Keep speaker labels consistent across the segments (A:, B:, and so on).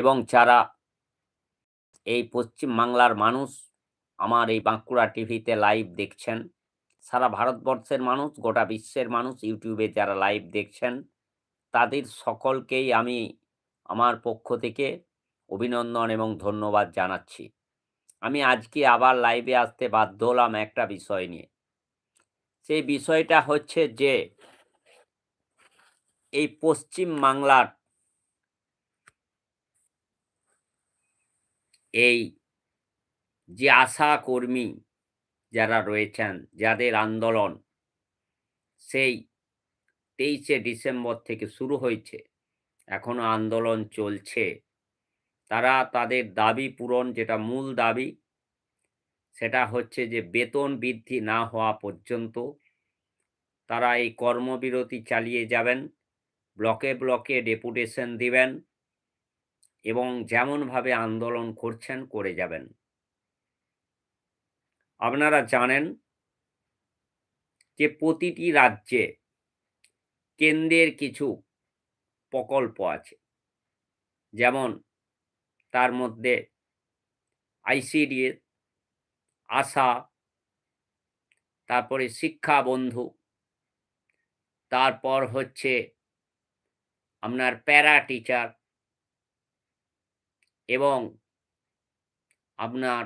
A: এবং যারা এই পশ্চিম বাংলার মানুষ, আমার এই বাঁকুড়া টিভিতে লাইভ দেখছেন, সারা ভারতবর্ষের মানুষ, গোটা বিশ্বের মানুষ ইউটিউবে যারা লাইভ দেখছেন, তাদের সকলকেই আমি আমার পক্ষ থেকে অভিনন্দন এবং ধন্যবাদ জানাচ্ছি। আমি আজকে আবার লাইভে আসতে বাধ্য হলাম একটা বিষয় নিয়ে। সেই বিষয়টা হচ্ছে যে, এই পশ্চিম বাংলার এই যে আশা কর্মী যারা রয়েছেন, যাদের আন্দোলন সেই তেইশে ডিসেম্বর থেকে শুরু হয়েছে, এখনও আন্দোলন চলছে, তারা তাদের দাবি পূরণ, যেটা মূল দাবি, সেটা হচ্ছে যে বেতন বৃদ্ধি না হওয়া পর্যন্ত তারা এই কর্মবিরতি চালিয়ে যাবেন, ব্লকে ব্লকে ডেপুটেশন দিবেন এবং যেমনভাবে আন্দোলন করছেন, করে যাবেন। আপনারা জানেন যে প্রতিটি রাজ্যে কেন্দ্রের কিছু প্রকল্প আছে। যেমন তার মধ্যে আইসিডিএস আশা, তারপরে শিক্ষা বন্ধু, তারপর হচ্ছে আপনার প্যারা টিচার এবং আপনার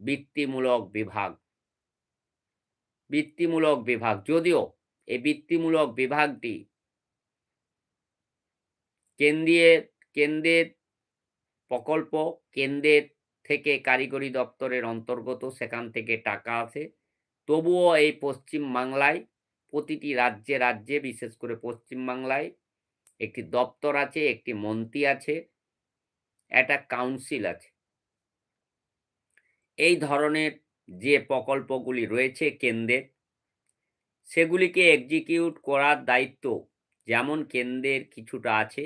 A: বৃত্তিমূলক বিভাগ। বৃত্তিমূলক বিভাগ। যদিও এই বৃত্তিমূলক বিভাগটি কেন্দ্রের কেন্দ্রের প্রকল্প, কেন্দ্রের থেকে কারিগরি দপ্তরের অন্তর্গত, সেখান থেকে টাকা আসে তবুও এই পশ্চিম বাংলায় প্রতিটি রাজ্যে রাজ্যে বিশেষ করে পশ্চিম বাংলায় একটি দপ্তর আছে, একটি মন্ত্রী আছে। একটা কাউন্সিল আছে। এই ধরনের যে প্রকল্পগুলি রয়েছে কেন্দ্রের সেগুলিকে এক্সিকিউট করার দায়িত্ব যেমন কেন্দ্রের কিছুটা আছে,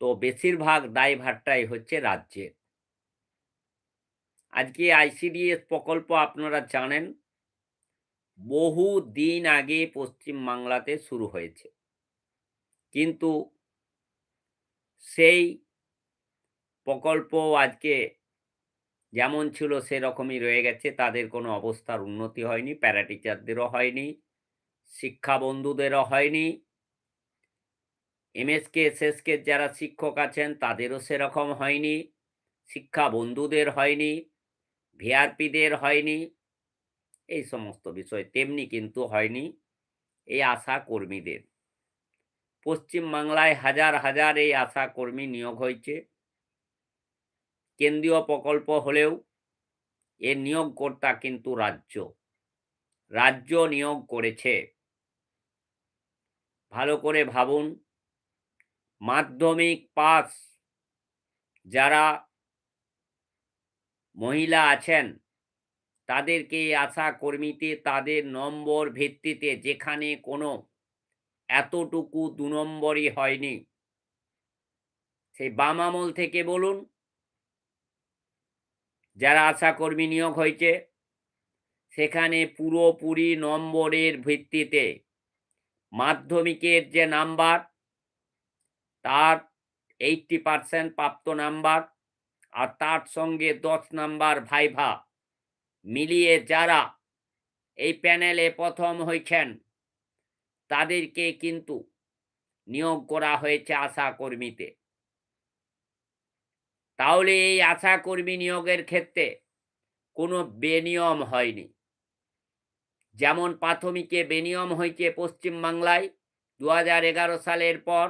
A: তো বেশিরভাগ দায়ভারটাই হচ্ছে রাজ্যের। আজকে আইসিডিএস প্রকল্প আপনারা জানেন, বহু দিন আগে পশ্চিম বাংলাতে শুরু হয়েছে। কিন্তু সেই প্রকল্প আজকে যেমন ছিল সেরকমই রয়ে গেছে। তাদের কোনো অবস্থার উন্নতি হয়নি, প্যারাটিচারদেরও হয়নি শিক্ষা বন্ধুদেরও হয়নি। এমএসকে, এসএসকে যারা শিক্ষক আছেন তাদেরও সেরকম হয়নি শিক্ষা বন্ধুদের হয়নি, ভিআরপিদের হয়নি, এই সমস্ত বিষয় তেমনি কিন্তু হয়নি এই আশা কর্মীদের। পশ্চিম বাংলায় হাজার হাজার এই আশা কর্মী নিয়োগ হয়েছে। কেন্দ্রীয় প্রকল্প হলেও এর নিয়োগকর্তা কিন্তু রাজ্য। রাজ্য নিয়োগ করেছে। ভালো করে ভাবুন। মাধ্যমিক পাস যারা মহিলা আছেন, তাদেরকে আশা কর্মীতে তাদের নম্বর ভিত্তিতে যেখানে কোনো এতটুকু দু নম্বরই হয়নি। সেই বাম আমল থেকে বলুন। যারা আশাকর্মী নিয়োগ হয়েছে, সেখানে পুরোপুরি নম্বরের ভিত্তিতে মাধ্যমিকের যে নাম্বার, তার এইটটি পারসেন্ট প্রাপ্ত নাম্বার আর তার সঙ্গে দশ নাম্বার ভাইভা মিলিয়ে যারা এই প্যানেলে প্রথম হয়েছেন, তাদেরকে কিন্তু নিয়োগ করা হয়েছে আশা কর্মীতে তাহলে এই আশা কর্মী নিয়োগের ক্ষেত্রে কোনো বেনিয়ম হয়নি। যেমন প্রাথমিকে বেনিয়ম হয়েছে পশ্চিমবাংলায় দু হাজার এগারো সালের পর।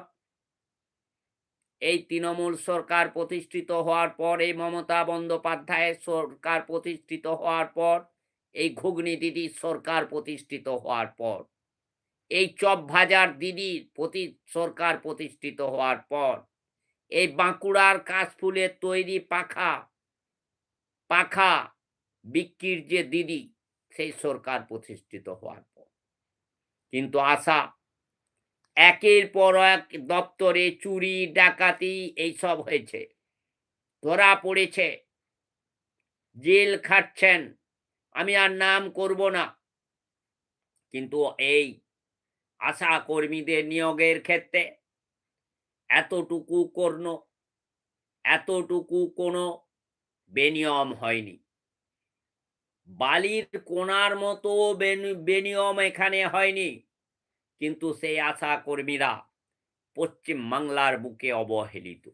A: এই তৃণমূল সরকার প্রতিষ্ঠিত হওয়ার পর, এই মমতা বন্দ্যোপাধ্যায়ের সরকার প্রতিষ্ঠিত হওয়ার পর, এই ঘুগনি দিদির সরকার প্রতিষ্ঠিত হওয়ার পর, এই চপ ভাজার দিদির প্রতি সরকার প্রতিষ্ঠিত হওয়ার পর। এই বাঁকুড়ার কাশফুলের তৈরি পাখা পাখা বিক্রির যে দিদি, সেই সরকার প্রতিষ্ঠিত হওয়ার পর। কিন্তু আশা, একের পর এক দপ্তরে চুরি, ডাকাতি এইসব হয়েছে। ধরা পড়েছে। জেল খাটছেন। আমি আর নাম করব না। কিন্তু এই আশা কর্মীদের নিয়োগের ক্ষেত্রে এতটুকু কর্ণ, এতটুকু কোনো বেনিয়ম হয়নি। বালির কোনার মতো বেনি- বেনিয়ম এখানে হয়নি, কিন্তু সেই আশা কর্মীরা পশ্চিম বাংলার বুকে অবহেলিত।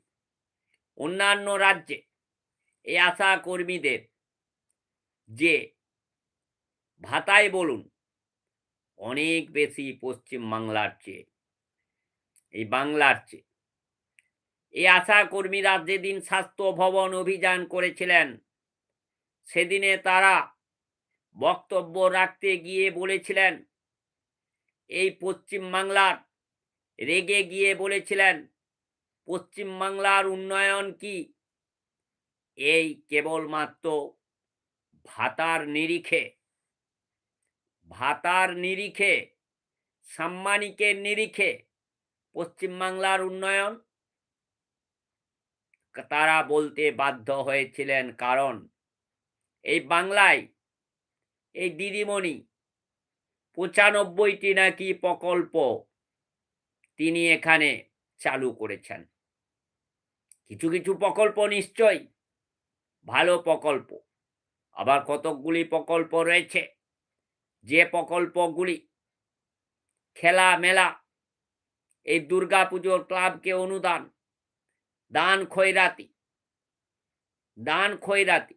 A: অন্যান্য রাজ্যে এই আশা কর্মীদের যে ভাতায় বলুন, অনেক বেশি পশ্চিম বাংলার চেয়ে, এই বাংলার চেয়ে এই আশা কর্মীরা যেদিন স্বাস্থ্য ভবন অভিযান করেছিলেন, সেদিনে তারা বক্তব্য রাখতে গিয়ে বলেছিলেন, এই পশ্চিম বাংলার রেগে গিয়ে বলেছিলেন পশ্চিম বাংলার উন্নয়ন কি? এই কেবলমাত্র ভাতার নিরিখে ভাতার নিরিখে, সাম্মানিকের নিরিখে পশ্চিমবাংলার উন্নয়ন তারা বলতে বাধ্য হয়েছিলেন। কারণ এই বাংলায় এই দিদিমণি পঁচানব্বইটি নাকি প্রকল্প তিনি এখানে চালু করেছেন। কিছু কিছু প্রকল্প নিশ্চয়ই ভালো প্রকল্প। আবার কতকগুলি প্রকল্প রয়েছে। যে প্রকল্পগুলি খেলা মেলা এই দুর্গা পুজোর ক্লাবকে অনুদান দান খয়রাতি দান খয়রাতি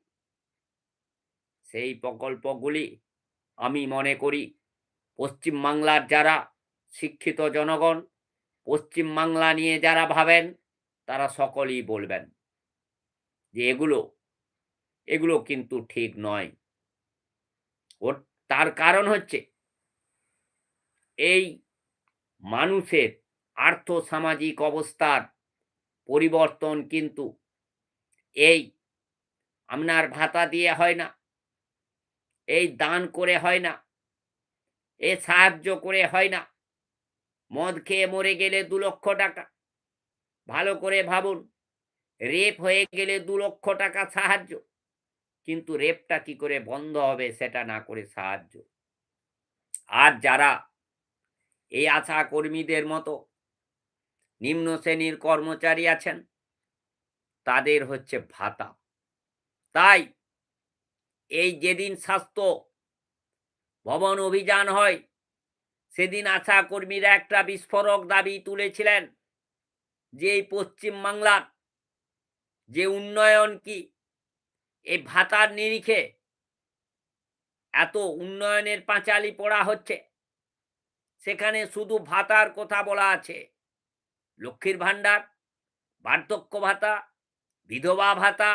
A: সেই প্রকল্পগুলি আমি মনে করি পশ্চিম বাংলার যারা শিক্ষিত জনগণ পশ্চিম বাংলা নিয়ে যারা ভাবেন, তারা সকলেই বলবেন যে এগুলো এগুলো কিন্তু ঠিক নয়। ওর, তার কারণ হচ্ছে এই মানুষের আর্থ সামাজিক অবস্থার পরিবর্তন কিন্তু এই আপনার ভাতা দিয়ে হয় না, এই দান করে হয় না এ সাহায্য করে হয় না। মদ খেয়ে মরে গেলে দু লক্ষ টাকা, ভালো করে ভাবুন, রেপ হয়ে গেলে দু লক্ষ টাকা সাহায্য, কিন্তু রেপটা কি করে বন্ধ হবে সেটা না করে সাহায্য। আর যারা এই আশা কর্মীদের মতো নিম্ন শ্রেণির কর্মচারী আছেন। তাদের হচ্ছে ভাতা। তাই এই যেদিন স্বাস্থ্য ভবন অভিযান হয়, সেদিন আশা কর্মীরা একটা বিস্ফোরক দাবি তুলেছিলেন যে এই পশ্চিম বাংলার যে উন্নয়ন কি এই ভাতার নিরিখে এত উন্নয়নের পাঁচালি পড়া হচ্ছে। সেখানে শুধু ভাতার কথা বলা আছে। লক্ষ্মীর ভাণ্ডার, বার্ধক্য ভাতা, বিধবা ভাতা,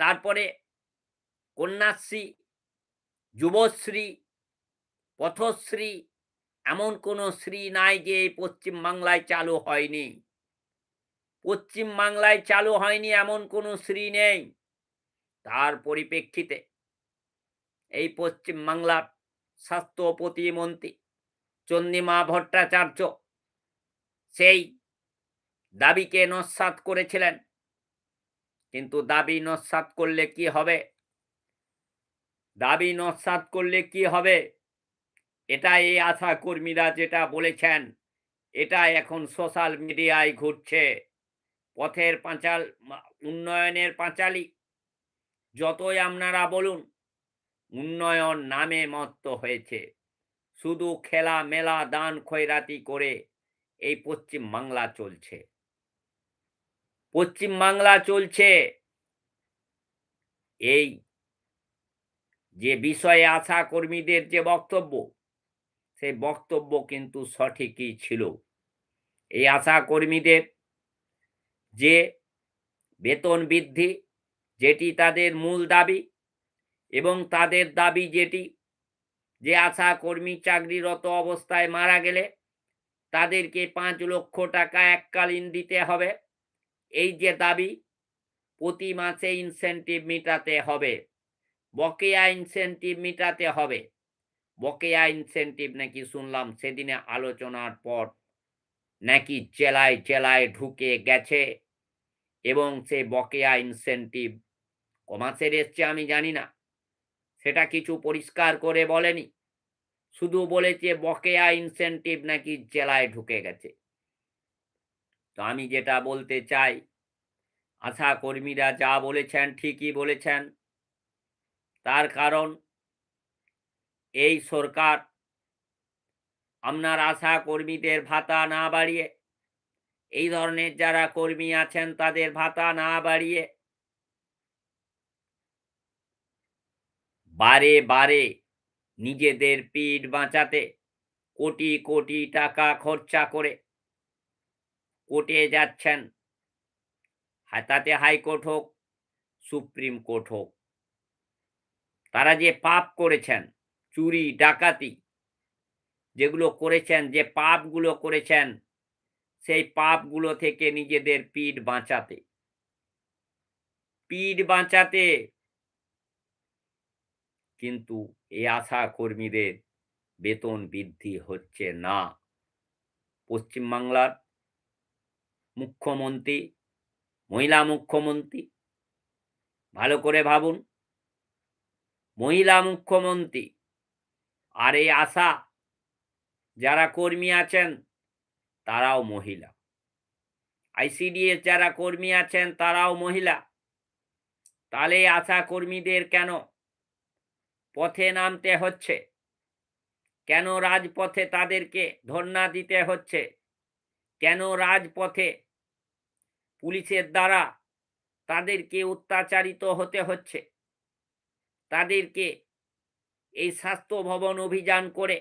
A: তারপরে কন্যাশ্রী, যুবশ্রী, পথশ্রী, এমন কোনো শ্রী নাই যে এই পশ্চিম বাংলায় চালু হয়নি। পশ্চিম বাংলায় চালু হয়নি এমন কোনো শ্রী নেই। তার পরিপ্রেক্ষিতে এই পশ্চিম বাংলার স্বাস্থ্য প্রতিমন্ত্রী চন্দিমা ভট্টাচার্য। সেই দাবিকে নস্বাত করেছিলেন। কিন্তু দাবি নস্বাত করলে কি হবে? দাবি নস্বাত করলে কি হবে? এটা এই আশা কর্মীরা যেটা বলেছেন, এটা এখন সোশ্যাল মিডিয়ায় ঘুরছে। পথের পাঁচাল উন্নয়নের পাঁচালি। যতই আপনারা বলুন, উন্নয়ন নামে মত্ত হয়েছে। শুধু খেলা, মেলা, দান, খয়রাতি করে এই পশ্চিম বাংলা চলছে। পশ্চিম বাংলা চলছে। এই যে বিষয়ে আশা কর্মীদের যে বক্তব্য, সেই বক্তব্য কিন্তু সঠিকই ছিল। এই আশা কর্মীদের যে বেতন বৃদ্ধি, যেটি তাদের মূল দাবি এবং তাদের দাবি যেটি যে আশা কর্মী চাকরিরত অবস্থায় মারা গেলে তাদেরকে পাঁচ লক্ষ টাকা এককালীন দিতে হবে। এই যে দাবি, প্রতি মাসে ইনসেন্টিভ মেটাতে হবে। বকেয়া ইনসেন্টিভ মেটাতে হবে। বকেয়া ইনসেন্টিভ নাকি শুনলাম সেদিনে আলোচনার পর নাকি জেলায় জেলায় ঢুকে গেছে এবং সে বকেয়া ইনসেন্টিভ কমাসের এসছে আমি জানি না। সেটা কিছু পরিষ্কার করে বলেনি। শুধু বলেছে বকেয়া ইনসেন্টিভ নাকি জেলায় ঢুকে গেছে। তো আমি যেটা বলতে চাই, আশা কর্মীরা যা বলেছেন ঠিকই বলেছেন। তার কারণ, এই সরকার আপনার আশা কর্মীদের ভাতা না বাড়িয়ে, এই ধরনের যারা কর্মী আছেন তাদের ভাতা না বাড়িয়ে বারে বারে নিজেদের পিঠ বাঁচাতে কোটি কোটি টাকা খরচা করে কোর্টে যাচ্ছেন। তাতে হাইকোর্ট হোক, সুপ্রিম কোর্ট হোক। তারা যে পাপ করেছেন, চুরি, ডাকাতি যেগুলো করেছেন, যে পাপগুলো করেছেন, সেই পাপগুলো থেকে নিজেদের পিঠ বাঁচাতে। পিঠ বাঁচাতে কিন্তু এই আশা কর্মীদের বেতন বৃদ্ধি হচ্ছে না। পশ্চিমবাংলার মুখ্যমন্ত্রী, মহিলা মুখ্যমন্ত্রী, ভালো করে ভাবুন, মহিলা মুখ্যমন্ত্রী, আর এই আশা যারা কর্মী আছেন তারাও মহিলা। আইসিডিএস যারা কর্মী আছেন তারাও মহিলা। তাহলে আশা কর্মীদের কেন পথে নামতে হচ্ছে। কেন রাজপথে তাদেরকে ধর্ণা দিতে হচ্ছে? কেন রাজপথে পুলিশের দ্বারা তাদেরকে অত্যাচারিত হতে হচ্ছে? তাদেরকে এই স্বাস্থ্য ভবন অভিযান করে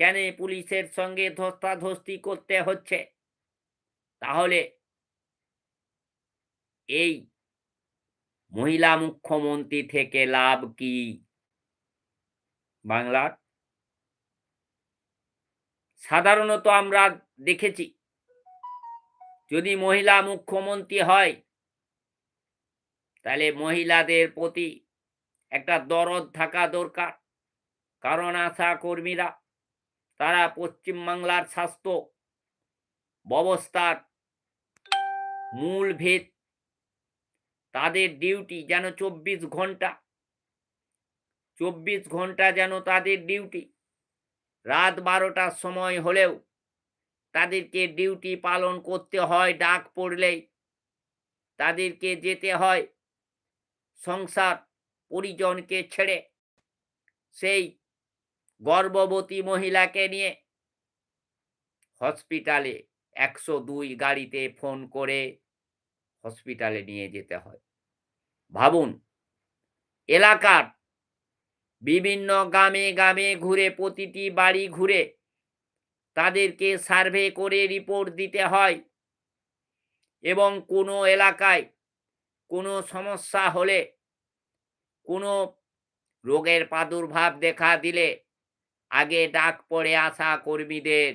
A: কেন পুলিশের সঙ্গে ধস্তাধস্তি করতে হচ্ছে? তাহলে এই মহিলা মুখ্যমন্ত্রী থেকে লাভ কি? বাংলার। সাধারণত আমরা দেখেছি, যদি মহিলা মুখ্যমন্ত্রী হয়, তাহলে মহিলাদের প্রতি একটা দরদ থাকা দরকার। কারণ আশা কর্মীরা, তারা পশ্চিমবাংলার স্বাস্থ্য ব্যবস্থার মূল ভেদ। তাদের ডিউটি যেন চব্বিশ ঘণ্টা চব্বিশ ঘণ্টা যেন তাদের ডিউটি রাত বারোটার সময় হলেও তাদেরকে ডিউটি পালন করতে হয়, ডাক পড়লেই। তাদেরকে যেতে হয় সংসার পরিজনকে ছেড়ে। সেই গর্ভবতী মহিলাকে নিয়ে হসপিটালে একশো দুই গাড়িতে ফোন করে হসপিটালে নিয়ে যেতে হয়। ভাবুন, এলাকার বিভিন্ন গ্রামে গ্রামে ঘুরে, প্রতিটি বাড়ি ঘুরে তাদেরকে সার্ভে করে রিপোর্ট দিতে হয় এবং কোনো এলাকায় কোনো সমস্যা হলে, কোনো রোগের প্রাদুর্ভাব দেখা দিলে আগে ডাক পড়ে আশা কর্মীদের।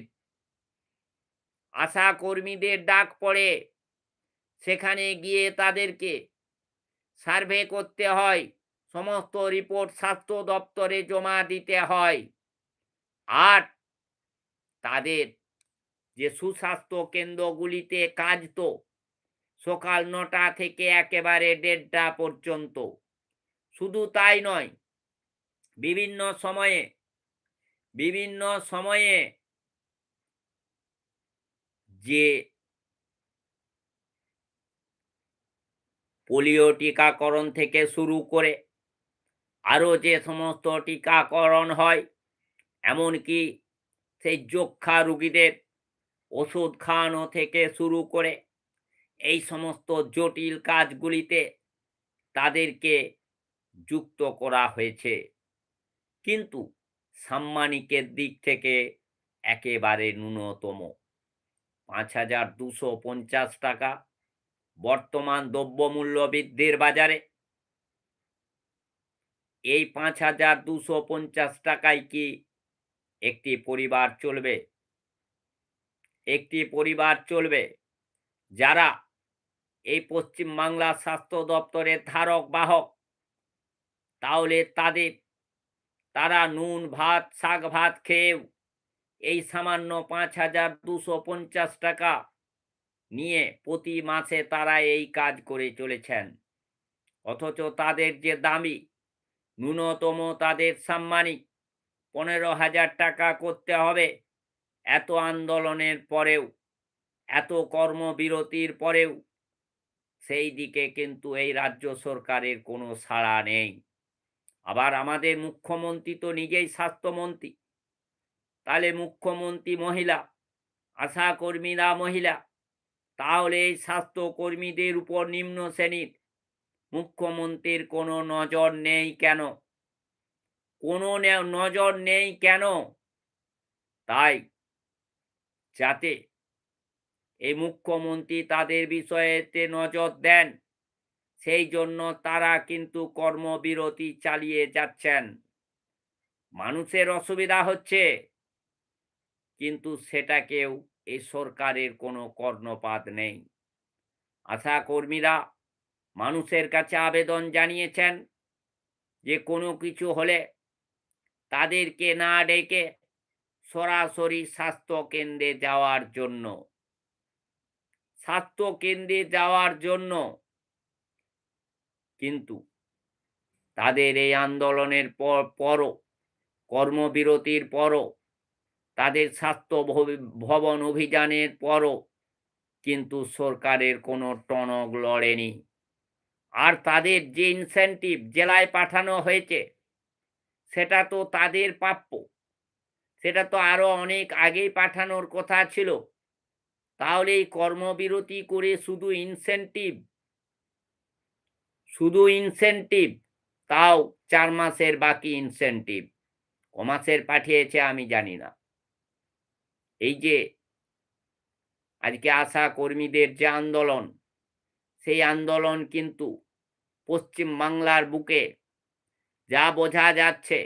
A: আশা কর্মীদের ডাক পড়ে, সেখানে গিয়ে তাদেরকে সার্ভে করতে হয়। সমস্ত রিপোর্ট স্বাস্থ্য দপ্তরে জমা দিতে হয়। আর তাদের যে সুস্বাস্থ্য কেন্দ্রগুলিতে কাজ তো, সকাল নটা থেকে একেবারে দেড়টা পর্যন্ত। শুধু তাই নয়, বিভিন্ন সময়ে বিভিন্ন সময়ে যে পোলিও টিকাকরণ থেকে শুরু করে আরও যে সমস্ত টিকাকরণ হয়, এমনকি সেই যক্ষা রুগীদের ওষুধ খাওয়ানো থেকে শুরু করে এই সমস্ত জটিল কাজগুলিতে তাদেরকে যুক্ত করা হয়েছে। কিন্তু সাম্মানিকের দিক থেকে একেবারে ন্যূনতম। পাঁচ হাজার দুশো পঞ্চাশ টাকা বর্তমান দ্রব্যমূল্য বৃদ্ধির বাজারে এই পাঁচ হাজার দুশো পঞ্চাশ টাকায় কি একটি পরিবার চলবে? একটি পরিবার চলবে। যারা এই পশ্চিমবাংলা স্বাস্থ্য দপ্তরের ধারক, বাহক, তাহলে তাদের, তারা নুন, ভাত, শাক, ভাত খেয়েও এই সামান্য পাঁচ হাজার দুশো পঞ্চাশ টাকা নিয়ে প্রতি মাসে তারা এই কাজ করে চলেছেন। অথচ তাদের যে দামি ন্যূনতম তাদের সাম্মানিক। পনেরো হাজার টাকা করতে হবে। এত আন্দোলনের পরেও, এত কর্মবিরতির পরেও, সেই দিকে কিন্তু এই রাজ্য সরকারের কোনো সাড়া নেই। আবার আমাদের মুখ্যমন্ত্রী তো নিজেই স্বাস্থ্যমন্ত্রী। তাহলে মুখ্যমন্ত্রী মহিলা, আশাকর্মীরা মহিলা, তাহলে এই স্বাস্থ্যকর্মীদের উপর নিম্ন শ্রেণির মুখ্যমন্ত্রীর কোনো নজর নেই কেন? কোনো নজর নেই কেন? তাই যাতে এই মুখ্যমন্ত্রী তাদের বিষয়েতে নজর দেন, সেই জন্য তারা কিন্তু কর্মবিরতি চালিয়ে যাচ্ছেন। মানুষের অসুবিধা হচ্ছে, কিন্তু সেটাকেও এই সরকারের কোনো কর্ণপাত নেই। আশা কর্মীরা মানুষের কাছে আবেদন জানিয়েছেন যে কোনো কিছু হলে তাদেরকে না ডেকে সরাসরি স্বাস্থ্য কেন্দ্রে যাওয়ার জন্য। স্বাস্থ্য কেন্দ্রে যাওয়ার জন্য কিন্তু তাদের এই আন্দোলনের পর, পরও, কর্মবিরতির পরও, তাদের স্বাস্থ্য ভবি- ভবন অভিযানের পরও কিন্তু সরকারের কোনো টনক লড়েনি। আর তাদের যে ইনসেন্টিভ জেলায় পাঠানো হয়েছে, সেটা তো তাদের প্রাপ্য। সেটা তো আরও অনেক আগেই পাঠানোর কথা ছিল। তাহলে এই কর্মবিরতি করে শুধু ইনসেন্টিভ শুধু ইনসেন্টিভ তাও চার মাসের বাকি ইনসেন্টিভ ক মাসের পাঠিয়েছে আমি জানি না। এই যে আজকে আশা কর্মীদের যে আন্দোলন, সেই আন্দোলন কিন্তু পশ্চিম বাংলার বুকে। যা বোঝা যাচ্ছে,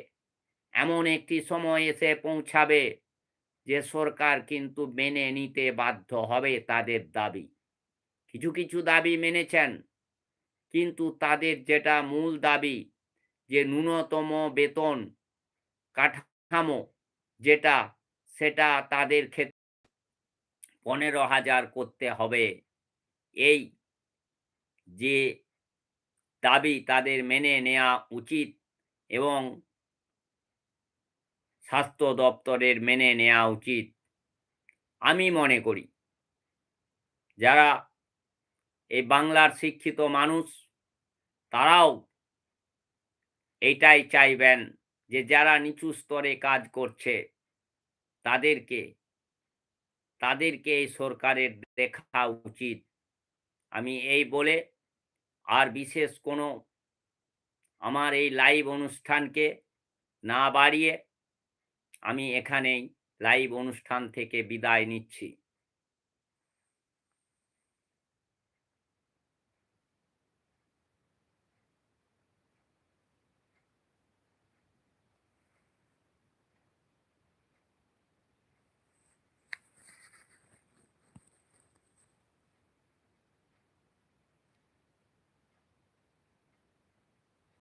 A: এমন একটি সময় এসে পৌঁছাবে যে সরকার কিন্তু মেনে নিতে বাধ্য হবে তাদের দাবি। কিছু কিছু দাবি মেনেছেন, কিন্তু তাদের যেটা মূল দাবি যে ন্যূনতম বেতন কাঠামো যেটা, সেটা তাদের ক্ষেত্রে পনেরো হাজার করতে হবে। এই যে দাবি তাদের মেনে নেওয়া উচিত এবং স্বাস্থ্য দপ্তরের মেনে নেওয়া উচিত। আমি মনে করি, যারা এই বাংলার শিক্ষিত মানুষ, তারাও এইটাই চাইবেন যে যারা নিচু স্তরে কাজ করছে, তাদেরকে তাদেরকে এই সরকারের দেখা উচিত। আমি এই বলে আর বিশেষ কোনো আমার এই লাইভ অনুষ্ঠানকে না বাড়িয়ে আমি এখানেই লাইভ অনুষ্ঠান থেকে বিদায় নিচ্ছি।